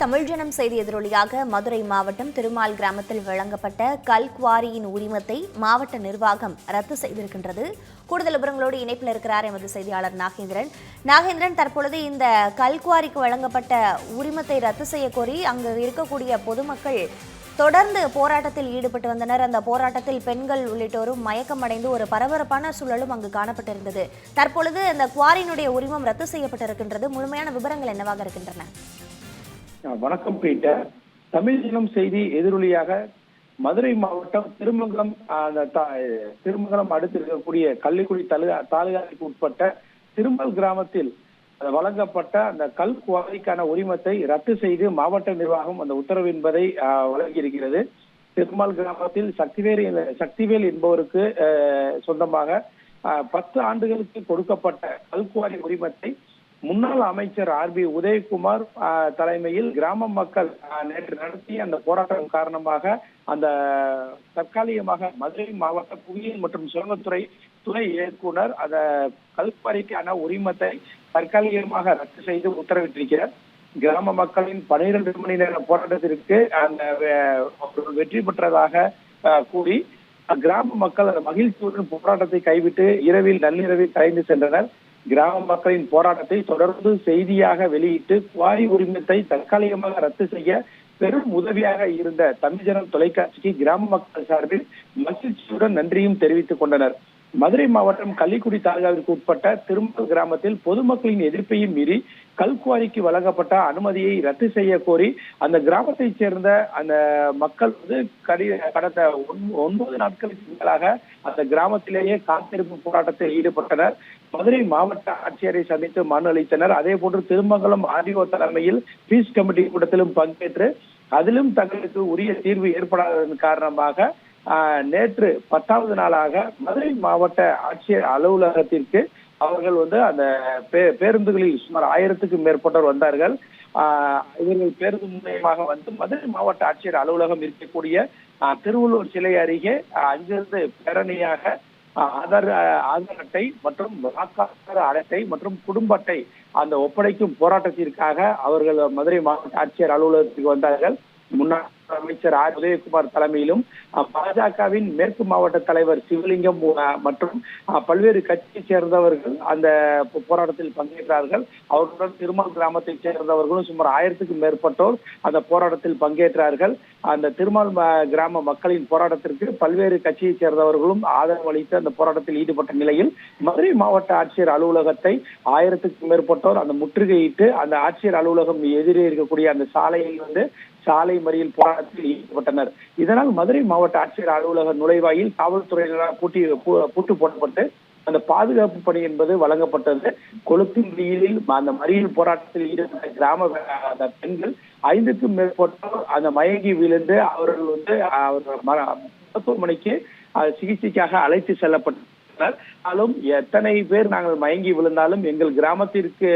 தமிழ்ஜனம் செய்தி எதிரொலியாக மதுரை மாவட்டம் திருமால் கிராமத்தில் வழங்கப்பட்ட கல்குவாரியின் உரிமத்தை மாவட்ட நிர்வாகம் ரத்து செய்திருக்கின்றது. கூடுதல் விவரங்களோடு இணைப்பில் இருக்கிறார் எமது செய்தியாளர் நாகேந்திரன். நாகேந்திரன் தற்பொழுது இந்த கல்குவாரிக்கு வழங்கப்பட்ட உரிமத்தை ரத்து செய்ய கோரி அங்கு இருக்கக்கூடிய பொதுமக்கள் தொடர்ந்து போராட்டத்தில் ஈடுபட்டு வந்தனர். அந்த போராட்டத்தில் பெண்கள் உள்ளிட்டோரும் மயக்கமடைந்து ஒரு பரபரப்பான சூழலும் அங்கு காணப்பட்டிருந்தது. தற்பொழுது அந்த குவாரியினுடைய உரிமம் ரத்து செய்யப்பட்டிருக்கின்றது. முழுமையான விவரங்கள் என்னவாக இருக்கின்றன? வணக்கம் பீட்டர். தமிழ் தினம் செய்தி எதிரொலியாக மதுரை மாவட்டம் திருமங்கலம் அந்த தா- திருமங்கலம் அடுத்து இருக்கக்கூடிய கள்ளிக்குடி தலுகா தாலுகாவுக்கு உட்பட்ட திருமல் கிராமத்தில் வழங்கப்பட்ட அந்த கல் குவாரிக்கான உரிமத்தை ரத்து செய்து மாவட்ட நிர்வாகம் அந்த உத்தரவு என்பதை வழங்கியிருக்கிறது. திருமால் கிராமத்தில் சக்திவேல் சக்திவேல் என்பவருக்கு ஆஹ், சொந்தமாக பத்து ஆண்டுகளுக்கு கொடுக்கப்பட்ட கல்குவாரி உரிமத்தை முன்னாள் அமைச்சர் ஆர் பி உதயகுமார் தலைமையில் கிராம மக்கள் நேற்று நடத்திய அந்த போராட்டம் காரணமாக அந்த தற்காலிகமாக மதுரை மாவட்ட புவியியல் மற்றும் சுரங்கத்துறை துணை இயக்குனர் அந்த கல்குவாரிக்கான உரிமத்தை தற்காலிகமாக ரத்து செய்து உத்தரவிட்டிருக்கிறார். கிராம மக்களின் பனிரெண்டு மணி நேர போராட்டத்திற்கு அந்த அவர்கள் வெற்றி பெற்றதாக கூறி கிராம மக்கள் அந்த மகிழ்ச்சியுடன் போராட்டத்தை கைவிட்டு இரவில் நள்ளிரவில் கலைந்து சென்றனர். கிராம மக்களின் போராட்டத்தை தொடர்ந்து செய்தியாக வெளியிட்டு குவாரி உரிமத்தை தற்காலிகமாக ரத்து செய்ய பெரும் உதவியாக இருந்த தமிழ்ஜனம் தொலைக்காட்சிக்கு கிராம மக்கள் சார்பில் மகிழ்ச்சியுடன் நன்றியும் தெரிவித்துக் கொண்டனர். மதுரை மாவட்டம் கள்ளிக்குடி தாலுகாவிற்கு உட்பட்ட திருமல் கிராமத்தில் பொதுமக்களின் எதிர்ப்பையும் மீறி கல்குவாரிக்கு வழங்கப்பட்ட அனுமதியை ரத்து செய்ய கோரி அந்த கிராமத்தைச் சேர்ந்த அந்த மக்கள் வந்து கடி கடந்த ஒன்- ஒன்பது நாட்களுக்கு மேலாக அந்த கிராமத்திலேயே காத்திருப்பு போராட்டத்தில் ஈடுபட்டனர். மதுரை மாவட்ட ஆட்சியரை சந்தித்து மனு அளித்தனர். அதே போன்று திருமங்கலம் ஆர்டிஓ தலைமையில் பீஸ் கமிட்டி கூட்டத்திலும் பங்கேற்று அதிலும் தங்களுக்கு உரிய தீர்வு ஏற்படாததன் காரணமாக நேற்று பத்தாவது நாளாக மதுரை மாவட்ட ஆட்சியர் அலுவலகத்திற்கு அவர்கள் வந்து அந்த பே- பேருந்துகளில் சுமார் ஆயிரத்துக்கும் மேற்பட்டோர் வந்தார்கள். இவர்கள் பேருந்து மூலயமாக வந்து மதுரை மாவட்ட ஆட்சியர் அலுவலகம் இருக்கக்கூடிய திருவள்ளூர் சிலை அருகே அங்கிருந்து பேரணியாக ஆதார் ஆதார் அட்டை மற்றும் வாக்காளர் அட்டை மற்றும் குடும்ப அட்டை அந்த ஒப்படைக்கும் போராட்டத்திற்காக அவர்கள் மதுரை மாவட்ட ஆட்சியர் அலுவலகத்துக்கு வந்தார்கள். முன்னாள் அமைச்சர் ஆர். உதயகுமார் தலைமையிலும் பாஜகவின் மேற்கு மாவட்ட தலைவர் சிவலிங்கம் மற்றும் பல்வேறு கட்சியைச் சேர்ந்தவர்கள் அந்த போராட்டத்தில் பங்கேற்றார்கள். அவர்களுடன் திருமல் கிராமத்தைச் சேர்ந்தவர்களும் சுமார் ஆயிரத்துக்கும் மேற்பட்டோர் அந்த போராட்டத்தில் பங்கேற்றார்கள். அந்த திருமால் கிராம மக்களின் போராட்டத்திற்கு பல்வேறு கட்சியைச் சேர்ந்தவர்களும் ஆதரவு அளித்து அந்த போராட்டத்தில் ஈடுபட்ட நிலையில் மதுரை மாவட்ட ஆட்சியர் அலுவலகத்தை ஆயிரத்துக்கும் மேற்பட்டோர் அந்த முற்றுகையிட்டு அந்த ஆட்சியர் அலுவலகம் எதிரே இருக்கக்கூடிய அந்த சாலையில் வந்து சாலை மறியல் போராட்டத்தில் ஈடுபட்டனர். இதனால் மதுரை மாவட்ட ஆட்சியர் அலுவலக நுழைவாயில் காவல்துறையினரால் பூட்டி பூட்டு போடப்பட்டு அந்த பாதுகாப்பு பணி என்பது வழங்கப்பட்டது. கொளுத்தின் வெயிலில் அந்த மறியல் போராட்டத்தில் ஈடுபட்ட கிராம அந்த பெண்கள் ஐந்துக்கும் மேற்பட்டோர் அந்த மயங்கி விழுந்து அவர்கள் வந்து அவர்கள் மருத்துவமனைக்கு சிகிச்சைக்காக அழைத்து செல்லப்பட்டனர். ஆனாலும் எத்தனை பேர் நாங்கள் மயங்கி விழுந்தாலும் எங்கள் கிராமத்திற்கு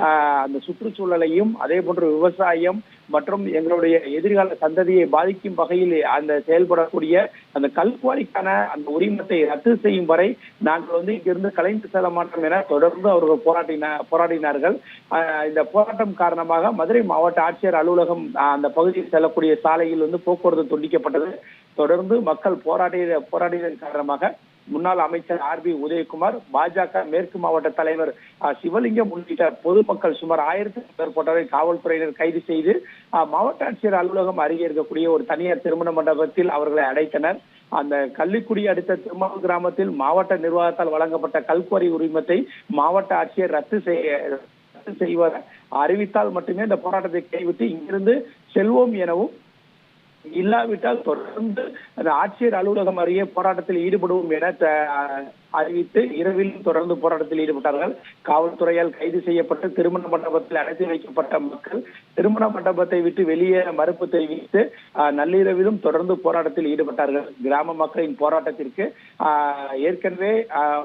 ஆஹ், அந்த சுற்றுச்சூழலையும் அதே போன்று விவசாயம் மற்றும் எங்களுடைய எதிர்கால சந்ததியை பாதிக்கும் வகையில் அந்த செயல்படக்கூடிய அந்த கல்குவாரிக்கான அந்த உரிமத்தை ரத்து செய்யும் வரை நாங்கள் வந்து இங்கிருந்து கலைந்து செல்ல மாட்டோம் என தொடர்ந்து அவர்கள் போராட்டின போராடினார்கள். ஆஹ், இந்த போராட்டம் காரணமாக மதுரை மாவட்ட ஆட்சியர் அலுவலகம் அந்த பகுதியில் செல்லக்கூடிய சாலையில் வந்து போக்குவரத்து துண்டிக்கப்பட்டது. தொடர்ந்து மக்கள் போராடிய போராடியதன் காரணமாக முன்னாள் அமைச்சர் ஆர் பி உதயகுமார் பாஜக மேற்கு மாவட்ட தலைவர் சிவலிங்கம் உள்ளிட்ட பொதுமக்கள் சுமார் ஆயிரத்துக்கும் மேற்பட்டவரை காவல்துறையினர் கைது செய்து மாவட்ட ஆட்சியர் அலுவலகம் அருகே இருக்கக்கூடிய ஒரு தனியார் திருமண மண்டபத்தில் அவர்களை அடைத்தனர். அந்த கள்ளிக்குடி அடுத்த திருமாவூர் கிராமத்தில் மாவட்ட நிர்வாகத்தால் வழங்கப்பட்ட கல்குவாரி உரிமத்தை மாவட்ட ஆட்சியர் ரத்து செய்ய ரத்து செய்வதை அறிவித்தால் மட்டுமே இந்த போராட்டத்தை கைவிட்டு இங்கிருந்து செல்வோம் எனவும் இல்லாவிட்டால் தொடர்ந்து அந்த ஆட்சியர் அலுவலகம் அருகே போராட்டத்தில் ஈடுபடுவோம் என அறிவித்து இரவில் தொடர்ந்து போராட்டத்தில் ஈடுபட்டார்கள். காவல்துறையால் கைது செய்யப்பட்டு திருமண மண்டபத்தில் அடைத்து வைக்கப்பட்ட மக்கள் திருமண மண்டபத்தை விட்டு வெளியே மறுப்பு தெரிவித்து நள்ளிரவிலும் தொடர்ந்து போராட்டத்தில் ஈடுபட்டார்கள். கிராம மக்களின் போராட்டத்திற்கு ஏற்கனவே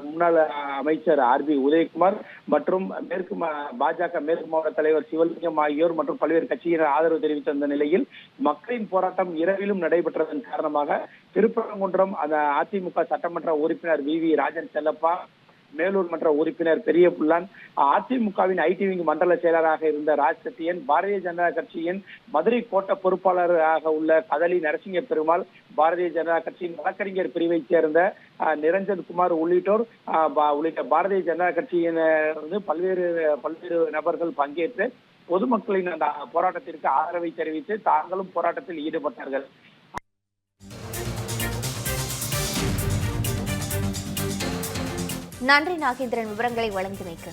முன்னாள் அமைச்சர் ஆர் பி உதயகுமார் மற்றும் மேற்கு பாஜக மேற்கு மாவட்ட தலைவர் சிவலிங்கம் ஆகியோர் மற்றும் பல்வேறு கட்சியினர் ஆதரவு தெரிவித்த நிலையில் மக்களின் போராட்டம் இரவிலும் நடைபெற்றதன் காரணமாக திருப்பரங்குன்றம் அந்த அதிமுக சட்டமன்ற உறுப்பினர் வி. வி. ராஜன் செல்லப்பா மேலூர் மன்ற உறுப்பினர் பெரிய புல்லான் அதிமுகவின் ஐடி விங் மண்டல செயலராக இருந்த ராஜ் சத்தியன் பாரதிய ஜனதா கட்சியின் மதுரை கோட்ட பொறுப்பாளராக உள்ள கதலி நரசிங்க பெருமாள் பாரதிய ஜனதா கட்சியின் வழக்கறிஞர் பிரிவைச் சேர்ந்த நிரஞ்சன் குமார் உள்ளிட்டோர் உள்ளிட்ட பாரதிய ஜனதா கட்சியினர் பல்வேறு பல்வேறு நபர்கள் பங்கேற்று பொதுமக்களின் அந்த போராட்டத்திற்கு ஆதரவை தெரிவித்து தாங்களும் போராட்டத்தில் ஈடுபட்டார்கள். நன்றி நாகேந்திரன் விவரங்களை வழங்கியமைக்கு.